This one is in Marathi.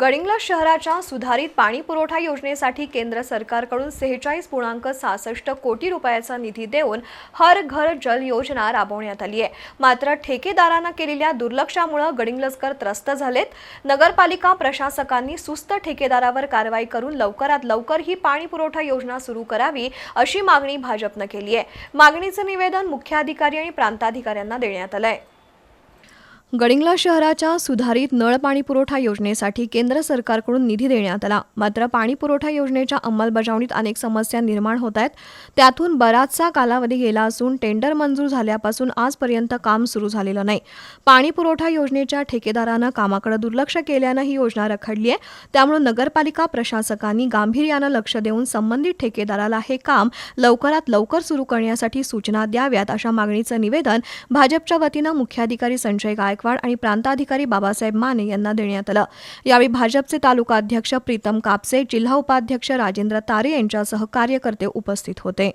गडिंग्लज शहराच्या सुधारित पाणी पुरवठा योजनेसाठी केंद्र सरकारकडून सेहेचाळीस पूर्णांक सहासष्ट कोटी रुपयाचा निधी देऊन हर घर जल योजना राबवण्यात आली आहे. मात्र ठेकेदारांना केलेल्या दुर्लक्षामुळे गडिंग्लजकर त्रस्त झालेत. नगरपालिका प्रशासकांनी सुस्त ठेकेदारावर कारवाई करून लवकरात लवकर ही पाणी पुरवठा योजना सुरू करावी अशी मागणी भाजपनं केली आहे. मागणीचं निवेदन मुख्याधिकारी आणि प्रांताधिकाऱ्यांना देण्यात आलं आहे गडिंगला शहराच्या सुधारित नळ पाणी पुरवठा योजनेसाठी केंद्र सरकारकडून निधी देण्यात आला. मात्र पाणी पुरवठा योजनेच्या अंमलबजावणीत अनेक समस्या निर्माण होत आहेत. त्यातून बराचसा कालावधी गेला असून टेंडर मंजूर झाल्यापासून आजपर्यंत काम सुरू झालेलं नाही. पाणी पुरवठा योजनेच्या ठेकेदारानं कामाकडे दुर्लक्ष केल्यानं ही योजना रखडली आहे. त्यामुळे नगरपालिका प्रशासकांनी गांभीर्यानं लक्ष देऊन संबंधित ठेकेदाराला हे काम लवकरात लवकर सुरू करण्यासाठी सूचना द्याव्यात अशा मागणीचं निवेदन भाजपच्या वतीनं मुख्याधिकारी संजय गायकवाड आणि प्रांताधिकारी बाबासाहेब माने यांना देण्यात आलं. यावेळी भाजपचे तालुका अध्यक्ष प्रीतम कापसे जिल्हा उपाध्यक्ष राजेंद्र तारे यांच्यासह कार्यकर्ते उपस्थित होते.